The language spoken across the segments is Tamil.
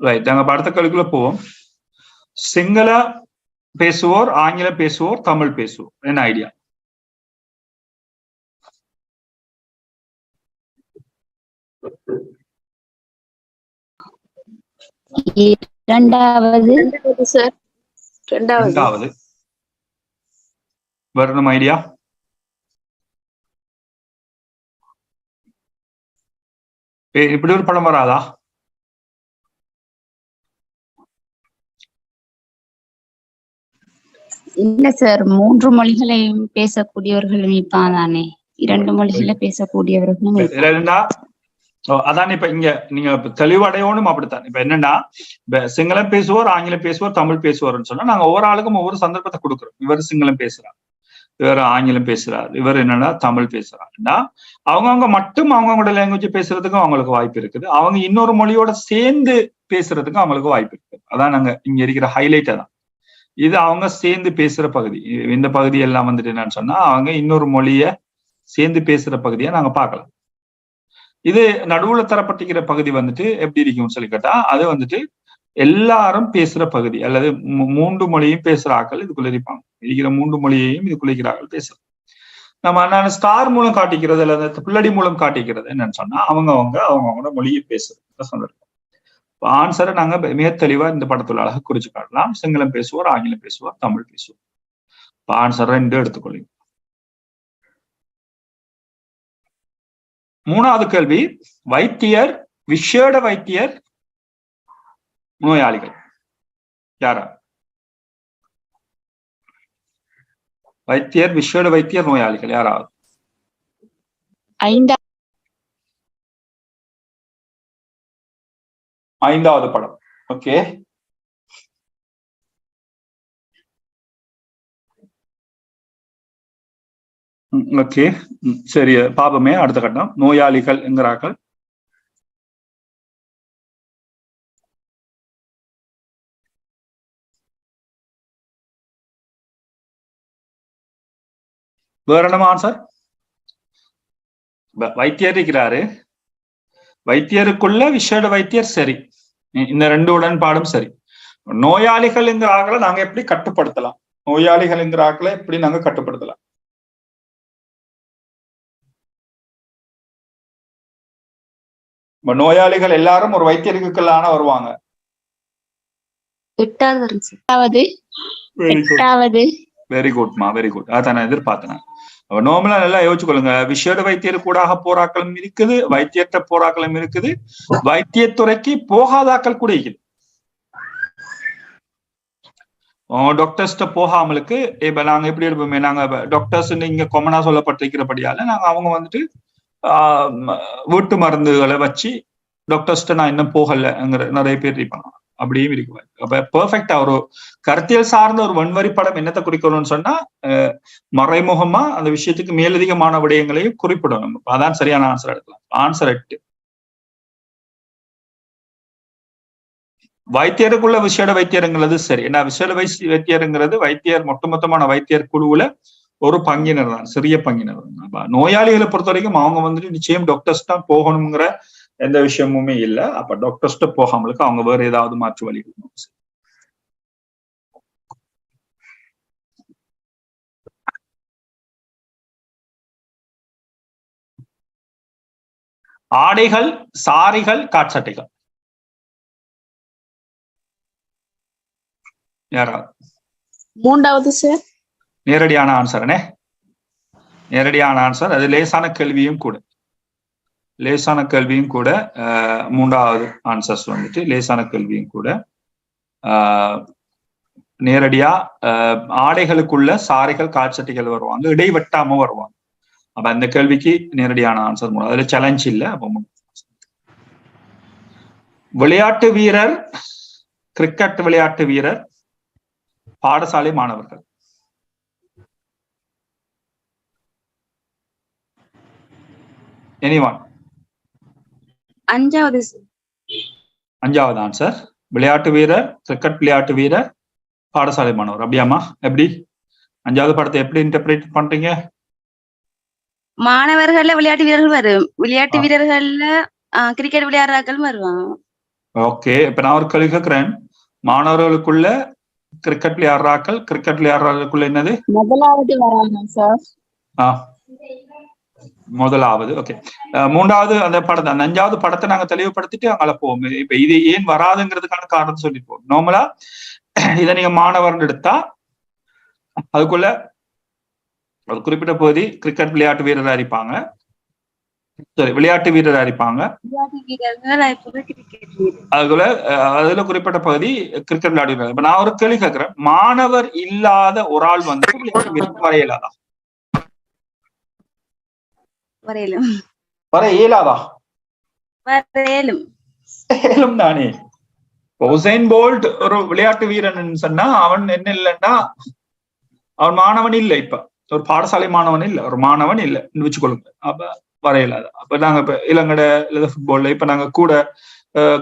ரைட் நாங்க அடுத்த கேள்விக்குள்ள போவோம். சிங்கள பேசுவோர் ஆங்கிலம் பேசுவோர் தமிழ் பேசுவோர். என்ன ஐடியா இரண்டாவது. ரெண்டாவது சார் ரெண்டாவது ரெண்டாவது வேற நம்ம ஐடியா இப்படி ஒரு படம் வராதா? இல்ல சார் மூன்று மொழிகளையும் பேசக்கூடியவர்களும் இப்பதானே. இரண்டு மொழிகளை பேசக்கூடியவர்களும் அதான் இப்ப இங்க நீங்க இப்ப தெளிவடையணும் அப்படித்தான். இப்ப என்னன்னா இப்ப சிங்களம் பேசுவோர் ஆங்கிலம் பேசுவோர் தமிழ் பேசுவார்னு சொன்னா நாங்க ஒவ்வொரு ஆளுக்கும் ஒவ்வொரு சந்தர்ப்பத்தை கொடுக்குறோம். இவர் சிங்களம் பேசுறார் இவர் ஆங்கிலம் பேசுறார் இவர் என்னன்னா தமிழ் பேசுறாருன்னா அவங்கவுங்க மட்டும் அவங்கவுங்களோட லாங்குவேஜ் பேசுறதுக்கும் அவங்களுக்கு வாய்ப்பு இருக்குது. அவங்க இன்னொரு மொழியோட சேர்ந்து பேசுறதுக்கும் அவங்களுக்கு வாய்ப்பு இருக்குது. அதான் நாங்க இங்க இருக்கிற ஹைலைட் தான் இது அவங்க சேர்ந்து பேசுற பகுதி. இந்த பகுதி எல்லாம் வந்துட்டு என்னன்னு சொன்னா அவங்க இன்னொரு மொழிய சேர்ந்து பேசுற பகுதியை நாங்க பார்க்கலாம். இது நடுவுல தரப்பட்டிருக்கிற பகுதி வந்துட்டு எப்படி இருக்கும்னு சொல்லி கேட்டா அது வந்துட்டு எல்லாரும் பேசுற பகுதி அல்லது மூன்று மொழியும் பேசுற ஆட்கள் இதுக்குள்ள இருப்பாங்க. இருக்கிற மூன்று மொழியையும் இதுக்குள்ள இருக்கிறார்கள் பேசுறது நம்ம நான் ஸ்டார் மூலம் காட்டிக்கிறது அல்லது பிள்ளடி மூலம் காட்டிக்கிறது என்னன்னு சொன்னா அவங்க அவங்க அவங்களோட மொழியை பேசுறது. சந்தர்ப்பம் ஆன்சரை நாங்க மிக தெளிவா இந்த படத்துல அழகாக குறிச்சு காட்டலாம். சிங்களம் பேசுவோர் ஆங்கிலம் பேசுவோர் தமிழ் பேசுவோர். ஆன்சர் ரெண்டு எடுத்துக்கொள்ளுங்க. மூணாவது கேள்வி வைத்தியர் விஷேட வைத்தியர் நோயாளிகள். யாரா? வைத்தியர் விஷேட வைத்தியர் நோயாளிகள் யாராவது ஐந்து ஐந்தாவது படம். ஓகே ஓகே சரி பாபமே அடுத்த கட்டம். நோயாளிகள் என்கிறார்கள். வேற என்னமா ஆன்சர் வைத்தியர் இருக்கிறாரு. வைத்தியருக்குள்ள விஷேட வைத்தியர் சரி. இந்த ரெண்டு உடன்பாடும் சரி. நோயாளிகள்ங்கிற ஆக்களை நாங்க எப்படி கட்டுப்படுத்தலாம்? நோயாளிகள்ங்கிற ஆக்களை எப்படி நாங்க கட்டுப்படுத்தலாம்? இப்ப நோயாளிகள் எல்லாரும் ஒரு வைத்தியருக்குள்ளான வருவாங்க. எட்டாவது வெரி குட் எட்டாவது. வெரி குட்மா வெரி குட் அதான் நான் எதிர்பார்த்தேன். அப்ப நார்மலா நல்லா யோசிச்சுக்கொள்ளுங்க. விஷேட வைத்தியர் கூடாக போராக்களும் இருக்குது வைத்தியற்ற போராக்களும் இருக்குது. வைத்தியத்துறைக்கு போகாதாக்கள் கூட இருக்குது. டாக்டர்ஸ்ட போகாமலுக்கு இப்ப நாங்க எப்படி எடுப்போமே நாங்க டாக்டர்ஸ் இங்க கொமனா சொல்லப்பட்டிருக்கிறபடியால நாங்க அவங்க வந்துட்டு ஆஹ் வீட்டு மருந்துகளை வச்சு டாக்டர்ஸ்ட நான் இன்னும் போகலைங்கிற நிறைய பேர் இருப்பாங்க. அப்படியும் இருக்கு அப்ப பெர்ஃபெக்டா ஒரு கருத்தியல் சார்ந்த ஒரு வன்வரி படம் என்னத்தை குறிக்கணும்னு சொன்னா மறைமுகமா அந்த விஷயத்துக்கு மேலதிகமான விடயங்களையும் குறிப்பிடணும். நம்ம அதான் சரியான ஆன்சர் எடுக்கலாம். ஆன்சர் எட்டு. வைத்தியருக்குள்ள விசேட வைத்தியருங்கிறது சரி. ஏன்னா விசேட வைஸ் வைத்தியருங்கிறது வைத்தியர் ஒட்டுமொத்தமான வைத்தியர் குழுவுல ஒரு பங்கினர் தான் சிறிய பங்கினர் தான். நோயாளிகளை பொறுத்த வரைக்கும் அவங்க வந்துட்டு நிச்சயம் டாக்டர்ஸ் தான் போகணுங்கிற எந்த விஷயமுமே இல்லை. அப்ப டாக்டர்ஸ்ட போகாமலுக்கு அவங்க வேற ஏதாவது மாற்று வழி. ஆடைகள் சாரிகள் காட்சட்டைகள். யாராவது? மூன்றாவது சார் நேரடியான ஆன்சர்னே நேரடியான ஆன்சர் அது லேசான கேள்வியும் கூட. லேசான கேள்வியும் கூட மூன்றாவது ஆன்சர்ஸ் வந்துட்டு லேசான கேள்வியும் கூட. ஆஹ், நேரடியா ஆடைகளுக்குள்ள சாரிகள் காட்சட்டிகள் வருவாங்க இடைவெட்டாம வருவாங்க. அப்ப அந்த கேள்விக்கு நேரடியான ஆன்சர் மூலம். அதுல சேலஞ்ச் இல்லை அப்ப விளையாட்டு வீரர் கிரிக்கெட் விளையாட்டு வீரர் பாடசாலை மாணவர்கள். எனிவான் அஞ்சாவது. அஞ்சாவது ஆன்சர் விளையாட்டு வீரர் கிரிக்கெட் விளையாட்டு வீரர் பாடசாலை மாணவர். அப்படியாம்மா? எப்படி? அஞ்சாவது படத்தை எப்படி இன்டர்பிரேட் பண்றீங்க மாணவர்கள்ல விளையாட்டு வீரர்கள் வரும். விளையாட்டு. வீரர்கள்ல கிரிக்கெட் விளையாடுறாக்கள் வருவாங்க. ஓகே இப்ப நான் ஒரு கேள்வி கேட்கிறேன் மாணவர்களுக்குள்ள கிரிக்கெட் விளையாடுறாக்கள் கிரிக்கெட் விளையாடுறதுக்குள்ள என்னது? முதலாவது வராங்க சார் ஆ. முதலாவது ஓகே மூன்றாவது அந்த படத்தை அந்த அஞ்சாவது படத்தை நாங்க தெளிவுபடுத்திட்டு அங்கே போவோம். இப்ப இது ஏன் வராதுங்கிறதுக்கான காரணத்தை சொல்லிட்டு நார்மலா இதை நீங்க மாணவர்னு எடுத்தா அதுக்குள்ள ஒரு குறிப்பிட்ட பகுதி கிரிக்கெட் விளையாட்டு வீரரா இருப்பாங்க. சரி விளையாட்டு வீரரா இருப்பாங்க. அதுக்குள்ள அதுல குறிப்பிட்ட பகுதி கிரிக்கெட் விளையாடுவாங்க இப்ப நான் ஒரு கேள்வி கேட்கிறேன். மாணவர் இல்லாத ஒரு ஆள் வந்து விளையாட்டு வீரர் வர இயலாதா வரையிலும் வர இயலாதா வரையிலும் ஏலம் தானே உசைன் போல்ட் ஒரு விளையாட்டு வீரன் சொன்னா அவன் என்ன இல்லைன்னா அவன் மாணவன் இல்லை இப்ப ஒரு பாடசாலை மாணவன் இல்ல ஒரு மாணவன் இல்ல வச்சுக்கொள்ளுங்க அப்ப வரையலாத அப்ப நாங்க இப்ப இளங்கட இல்ல ஃபுட்பால்ல இப்ப நாங்க கூட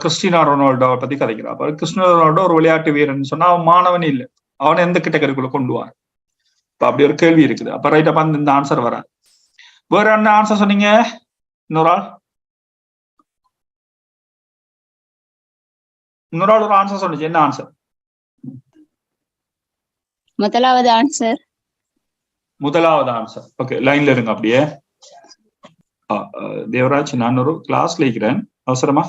கிறிஸ்டினா ரொனால்டோவை பத்தி கதைக்கிறோம் அப்ப கிறிஸ்டினா ரொனால்டோ ஒரு விளையாட்டு வீரன் சொன்னா அவன் மாணவன் இல்ல அவனை எந்த கேட்டகரிக்குள்ள கொண்டு வார் இப்ப அப்படி ஒரு கேள்வி இருக்குது அப்ப ரைட் அப்ப அந்த ஆன்சர் வராது வேற என்ன ஆன்சர் சொன்னீங்க இன்னொரு ஆள்? இன்னொரு ஆள் ஒரு ஆன்சர் சொன்னிச்சு என்ன ஆன்சர் முதலாவது ஆன்சர் முதலாவது ஆன்சர் ஓகே லைன்ல இருங்க அப்படியே. தேவராஜ் நான் ஒரு கிளாஸ்ல இருக்கிறேன். அவசரமா?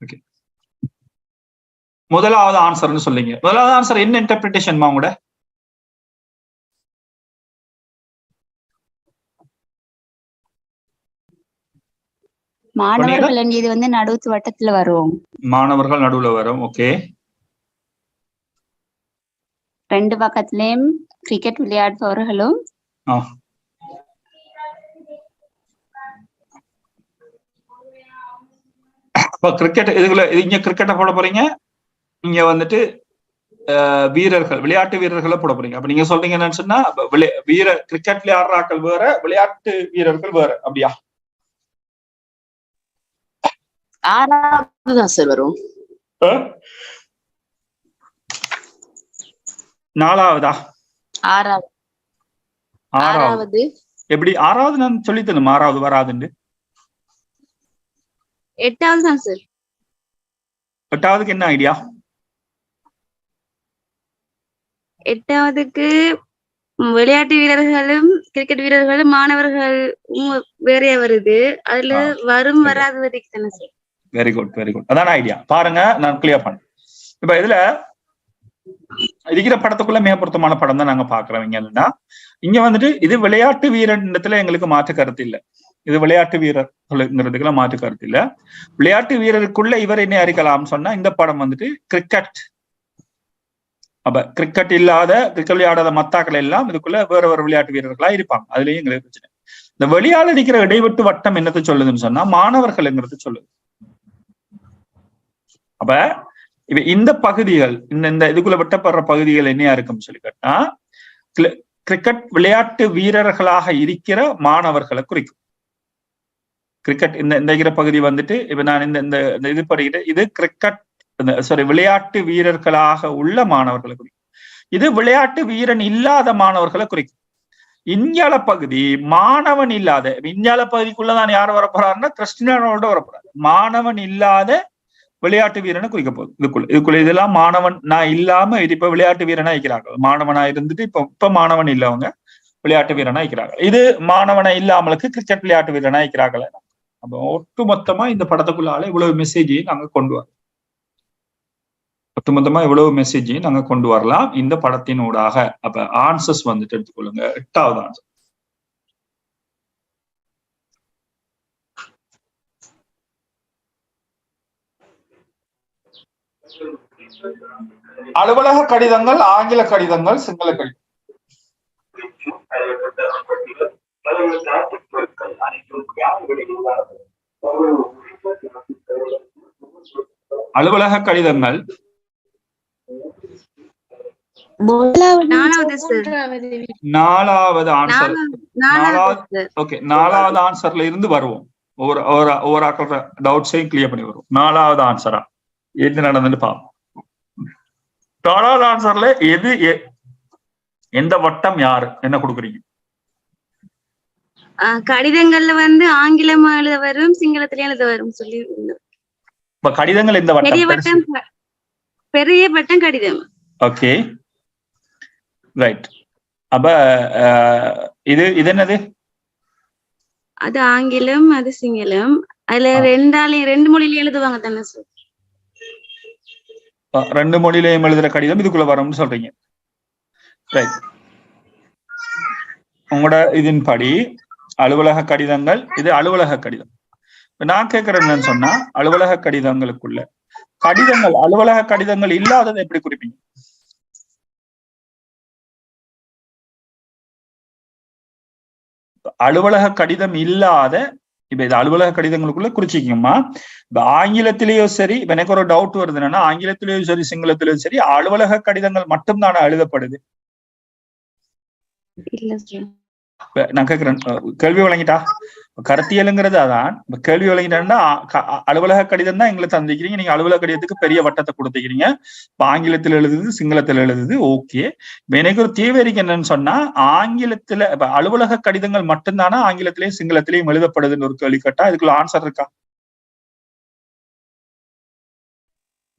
ஓகே முதலாவது ஆன்சர்னு சொல்லிங்க முதலாவது ஆன்சர் என்ன இன்டர்பிரிட்டேஷன்மா உங்களோட? மாணவர்கள் இது வந்து நடுவுத்து வட்டத்துல வரும் மாணவர்கள் நடுவுல வரும் ஓகே. ரெண்டு பக்கத்துலயும் கிரிக்கெட் விளையாடுபவர்களும். இப்ப கிரிக்கெட் இதுக்குள்ள இது இங்க கிரிக்கெட்டை போட போறீங்க? இங்க வந்துட்டு வீரர்கள் விளையாட்டு வீரர்களை போட போறீங்க. அப்ப நீங்க சொல்றீங்க என்னன்னு சொன்னா வீர கிரிக்கெட் விளையாடுறாக்கள் வேற விளையாட்டு வீரர்கள் வேற அப்படியா? ஆறாவது தான் சார் வரும்? நாலாவதா? ஆறாவது. ஆறாவது. எப்படி ஆறாவது நான் சொல்லித்தணும் ஆறாவது வராதுன்னு. எட்டாவது தான் சார். எட்டாவதுக்கு என்ன ஐடியா? எட்டாவதுக்கு விளையாட்டு வீரர்களும் கிரிக்கெட் வீரர்களும் மாணவர்கள் வேறையா வருது. அதுல வரும். வராத வரைக்கும் தானே sir? Very good very good அதான ஐடியா பாருங்க நான் கிளியர் பண்ணேன் இப்ப இதுல இருக்கிற படத்துக்குள்ள மிக பொருத்தமான படம் தான் நாங்க பாக்குறோம் இங்க என்னன்னா இங்க வந்துட்டு இது விளையாட்டு வீரன்ல எங்களுக்கு மாற்று கருத்து இல்ல. இது விளையாட்டு வீரர்கள்ங்கிறதுக்குள்ள மாற்று கருத்து இல்ல. விளையாட்டு வீரருக்குள்ள இவர் என்ன அறிக்கலாம்னு சொன்னா இந்த படம் வந்துட்டு கிரிக்கெட் அப்ப கிரிக்கெட் இல்லாத கிரிக்கெட் விளையாடாத மத்தாக்கள் எல்லாம் இதுக்குள்ள வேற வேற விளையாட்டு வீரர்களா இருப்பாங்க. அதுலயும் எங்களுக்கு பிரச்சனை. இந்த வெளியால இருக்கிற இடைவெட்டு வட்டம் என்னத்தை சொல்லுதுன்னு சொன்னா மாணவர்கள்ங்கிறது சொல்லுது. அப்ப இப்ப இந்த பகுதிகள் இந்த இந்த இதுக்குள்ள வெட்டப்படுற பகுதிகள் என்னையா இருக்கும்னு சொல்லி கேட்டா கிரிக்கெட் விளையாட்டு வீரர்களாக இருக்கிற மாணவர்களை குறிக்கும். கிரிக்கெட் இந்த இந்த இருக்கிற பகுதி வந்துட்டு இப்ப நான் இந்த இந்த இது படிக்கிட்டு இது கிரிக்கெட் சாரி விளையாட்டு வீரர்களாக உள்ள மாணவர்களை குறிக்கும். இது விளையாட்டு வீரன் இல்லாத மாணவர்களை குறிக்கும். இந்தியால பகுதி மாணவன் இல்லாத இந்தியால பகுதிக்குள்ளதான் யார் வரப்போறாருன்னா கிறிஸ்டினானோட வரப்போறாரு. மாணவன் இல்லாத விளையாட்டு வீரனை குறிக்க போகுது. இதுக்குள்ள இதுக்குள்ள இதெல்லாம் மாணவன் நான் இல்லாம இது இப்ப விளையாட்டு வீரனா இருக்கிறாங்க மாணவனா இருந்துட்டு இப்ப இப்ப மாணவன் இல்லவங்க விளையாட்டு வீரனா இருக்கிறாங்க இது மாணவனை இல்லாமலுக்கு கிரிக்கெட் விளையாட்டு வீரனா இருக்கிறாங்களே அப்ப ஒட்டுமொத்தமா இந்த படத்துக்குள்ளால இவ்வளவு மெசேஜையும் நாங்க கொண்டு வரோம் ஒட்டுமொத்தமா இவ்வளவு மெசேஜையும் நாங்க கொண்டு வரலாம். இந்த படத்தின் ஊடாக அப்ப ஆன்சர்ஸ் வந்துட்டு எடுத்துக்கொள்ளுங்க. எட்டாவது ஆன்சர் அலுவலக கடிதங்கள் ஆங்கில கடிதங்கள் சிங்கள கடிதம் அலுவலக கடிதங்கள். நாலாவது சார் நாலாவது ஆன்சர் நாலாவது ஓகே நாலாவது ஆன்சர்ல இருந்து வருவோம். ஒவ்வொரு ஒவ்வொரு ஆக்களோட டவுட்ஸையும் கிளியர் பண்ணி வருவோம். நாலாவது ஆன்சரா எது நடந்துன்னு பார்ப்போம் நாலாவது ஆன்சர்ல எது எந்த வட்டம் யாரு? என்ன கொடுக்குறீங்க? கடிதங்கள்ல வந்து ஆங்கிலம் எழுத வரும் சிங்களத்திலயும் எழுத வரும் சொல்லி இப்ப கடிதங்கள் இந்த பெரிய வட்டம் வட்டம் பெரிய வட்டம் கடிதம். ஓகே. ரைட் அப்ப இது இது என்னது? அது ஆங்கிலம் அது சிங்களம். அதுல. ரெண்டாலையும் ரெண்டு மொழியில எழுதுவாங்க தானே சார் ரெண்டு மொழியிலையும் எழுதுற கடிதம் இதுக்குள்ள வரும்னு சொல்றீங்க. ரைட் உங்களோட இதன்படி அலுவலக கடிதங்கள் இது அலுவலக கடிதம். நான் கேட்கறேன் என்னன்னு சொன்னா அலுவலக கடிதங்களுக்குள்ள கடிதங்கள் அலுவலக கடிதங்கள் இல்லாததை எப்படி குறிப்பீங்க? அலுவலக கடிதம் இல்லாத இப்ப இது அலுவலக கடிதங்களுக்குள்ள குறிச்சிக்கோமா இப்ப ஆங்கிலத்திலேயோ சரி இப்ப எனக்கு ஒரு டவுட் வருது என்னன்னா ஆங்கிலத்திலேயும் சரி சிங்களத்திலேயும் சரி அலுவலக கடிதங்கள் மட்டும்தானே எழுதப்படுது? நான் கேட்கிறேன் கேள்வி வழங்கிட்டா? கருத்தியலுங்கிறது அதான். இப்ப கேள்வி வழங்கிட்டா அலுவலக கடிதம் தான் எங்களுக்கு தந்திக்கிறீங்க நீங்க அலுவலக கடிதத்துக்கு பெரிய வட்டத்தை கொடுத்துக்கிறீங்க. ஆங்கிலத்தில் எழுதுது சிங்களத்தில் எழுதுது ஓகே. எனக்கு ஒரு தேவை இருக்கு என்னன்னு சொன்னா ஆங்கிலத்துல இப்ப அலுவலக கடிதங்கள் மட்டும்தானா? ஆங்கிலத்திலேயும் சிங்களத்திலேயும் எழுதப்படுதுன்னு ஒரு கேள்வி கேட்டா இதுக்குள்ள ஆன்சர் இருக்கா?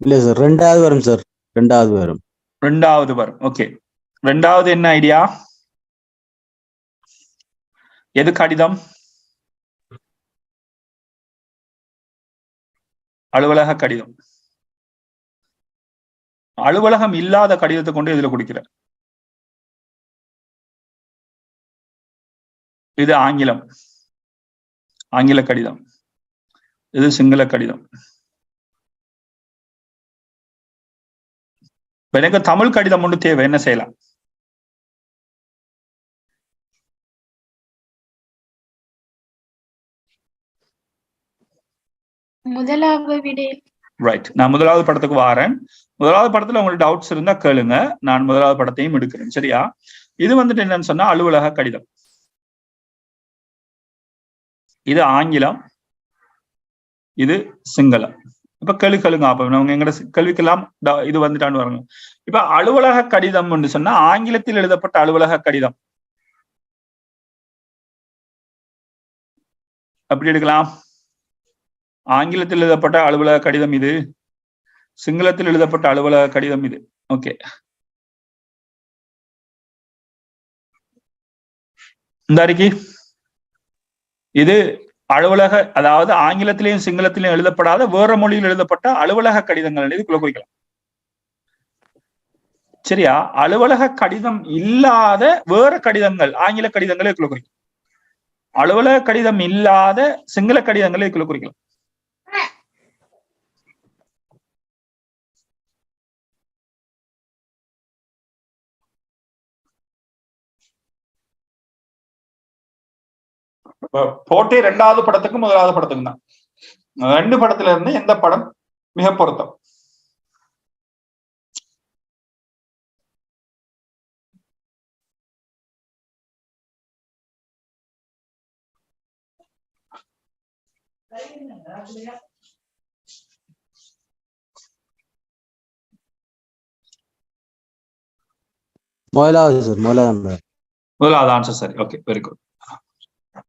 இல்ல சார் ரெண்டாவது வரும் சார். ரெண்டாவது வரும். ரெண்டாவது வரும். ஓகே. ரெண்டாவது என்ன ஐடியா? எது கடிதம் அலுவலக கடிதம். அலுவலகம் இல்லாத கடிதத்தை கொண்டு இதுல குடிக்கிற? இது ஆங்கிலம். ஆங்கில கடிதம். இது சிங்கள கடிதம். எனக்கு தமிழ் கடிதம் ஒன்று தேவை என்ன செய்யலாம்? முதலாவது விடையில் ரைட் நான் முதலாவது படத்துக்கு வாரேன். முதலாவது படத்துல உங்களுக்கு டவுட்ஸ் இருந்தா கேளுங்க. நான் முதலாவது படத்தையும் எடுக்கிறேன். சரியா? இது வந்துட்டு என்னன்னு சொன்னா அலுவலக கடிதம். இது ஆங்கிலம். இது சிங்களம். இப்ப கேள்வி கேளுங்க. அப்ப அவங்க எங்கட கல்விக்கெல்லாம் கேள்விக்கெல்லாம் இது வந்துட்டான்னு வரணும் இப்ப அலுவலக கடிதம் சொன்னா ஆங்கிலத்தில் எழுதப்பட்ட அலுவலக கடிதம். அப்படி எடுக்கலாம். ஆங்கிலத்தில் எழுதப்பட்ட அலுவலக கடிதம் இது. சிங்களத்தில் எழுதப்பட்ட அலுவலக கடிதம் இது. ஓகே. இந்த அறிக்கை இது அலுவலக அதாவது ஆங்கிலத்திலையும் சிங்களத்திலையும் எழுதப்படாத வேற மொழியில் எழுதப்பட்ட அலுவலக கடிதங்கள். இதுக்குள்ள குறிக்கலாம் சரியா? அலுவலக கடிதம் இல்லாத வேற கடிதங்கள். ஆங்கில கடிதங்களை இதுக்குள்ள குறிக்கலாம் அலுவலக கடிதம் இல்லாத சிங்கள கடிதங்களை இதுக்குள்ள குறிக்கலாம் போட்டி ரெண்டாவது படத்துக்கும் முதலாவது படத்துக்கும் தான். ரெண்டு படத்துல இருந்து எந்த படம் மிக பொருத்தம்? முதலாவது சார் முதலாவது முதலாவது ஆன்சர் சரி ஓகே வெரி குட்